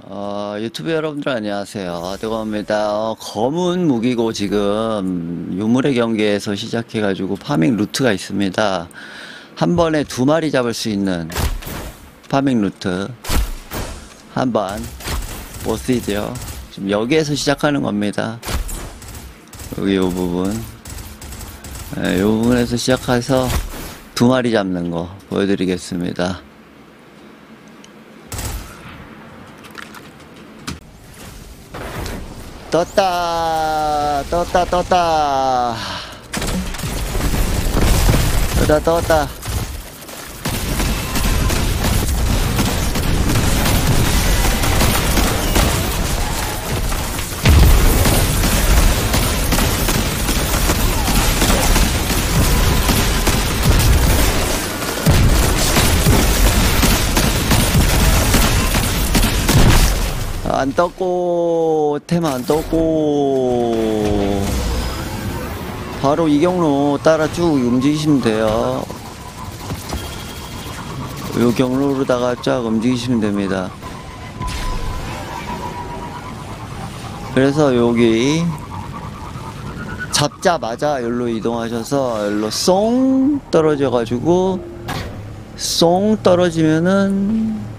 어, 유튜브 여러분들 안녕하세요. 대건입니다. 어, 검은 무기고 지금 유물의 경기에서 시작해가지고 파밍 루트가 있습니다. 한 번에 두 마리 잡을 수 있는 파밍 루트. 한 번. 보스이죠. 지금 여기에서 시작하는 겁니다. 여기 요 부분. 네, 요 부분에서 시작해서 두 마리 잡는 거 보여드리겠습니다. 떴다 떴다 떴다 떴다 떴다 안 떴고 템 안 떴고 바로 이 경로 따라 쭉 움직이시면 돼요. 요 경로로다가 쫙 움직이시면 됩니다. 그래서 여기 잡자마자 여기로 이동하셔서 여기로 쏭 떨어져 가지고 쏭 떨어지면은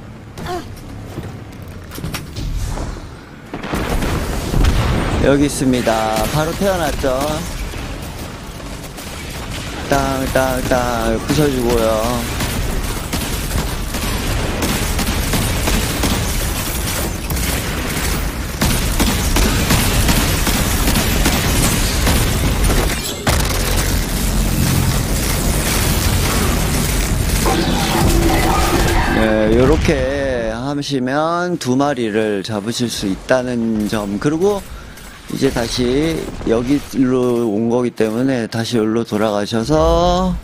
여기 있습니다. 바로 태어났죠. 땅땅땅 부셔주고요. 네, 요렇게 하시면 두 마리를 잡으실 수 있다는 점. 그리고 이제 다시 여기로 온 거기 때문에 다시 여기로 돌아가셔서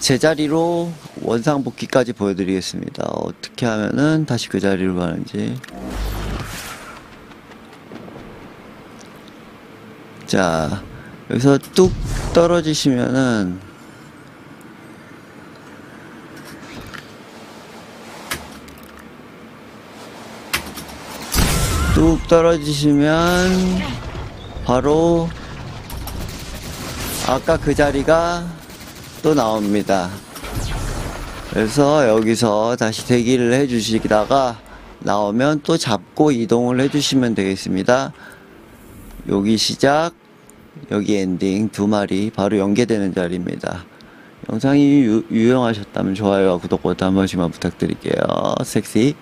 제자리로 원상 복귀까지 보여드리겠습니다. 어떻게 하면은 다시 그 자리로 가는지. 자, 여기서 뚝 떨어지시면은 뚝 떨어지시면 바로 아까 그 자리가 또 나옵니다. 그래서 여기서 다시 대기를 해 주시다가 나오면 또 잡고 이동을 해 주시면 되겠습니다. 여기 시작, 여기 엔딩 두 마리 바로 연계되는 자리입니다. 영상이 유, 유용하셨다면 좋아요와 구독 버튼 한 번씩만 부탁드릴게요. 섹시.